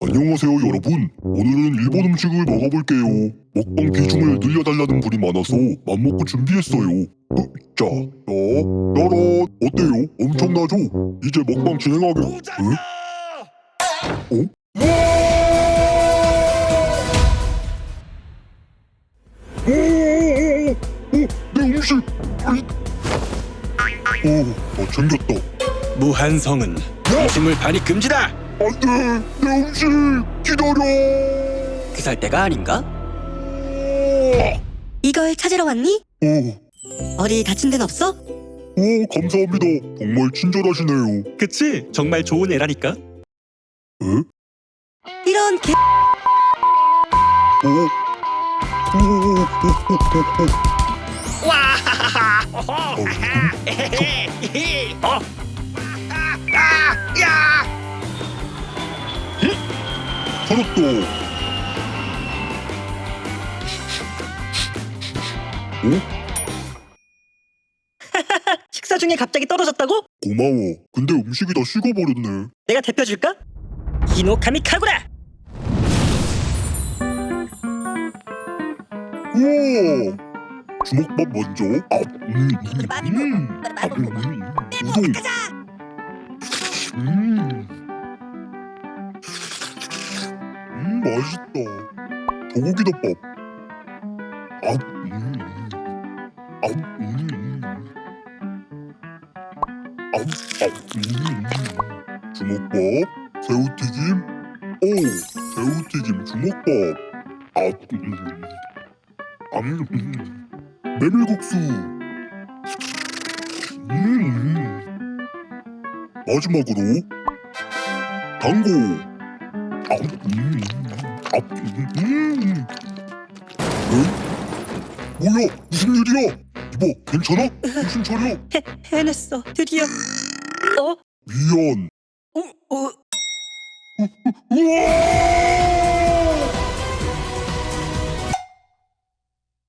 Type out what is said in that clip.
안녕하세요 여러분 오늘은 일본 음식을 먹어볼게요 먹방 비중을 늘려달라는 분이 많아서 맘먹고 준비했어요 어, 자, 자, 따란 어때요? 엄청나죠? 이제 먹방 진행하게 에? 어? 오, 오, 오, 오, 내 음식! 아이. 오, 어, 챙겼다 무한성은 음식물 반입 금지다. 안돼! 내 음식! 기다려! 그 살 때가 아닌가? 이걸 찾으러 왔니? 오, 어디 다친 데는 없어? 오, 감사합니다. 정말 친절하시네요. 그치? 정말 좋은 애라니까. 에? 이런 개 오, 오, 오, 오, 오, 오, 오. 와하하하. 어, 음, 살았다. 식사 중에 갑자기 떨어졌다고? 고마워. 근데 음식이 다 식어버렸네. 내가 대표 줄까? 히노카미 카구라. 우와! 주먹밥 먼저. 아, 음, 음, 음. 아, 음, 음. 우동. 음. 맛있다. 소고기 덮밥. 아, 음. 아, 음. 아, 아, 음. 주먹밥, 새우튀김, 오, 새우튀김 주먹밥. 아, 음. 음, 음. 메밀국수. 음. 마지막으로 당고. 아, 음. 아, 음. 에? 뭐야? 무슨 일이야? 이보, 괜찮아? 정신 차려. 해, 해냈어. 드디어. 어? 미안. 어? 어? 우와!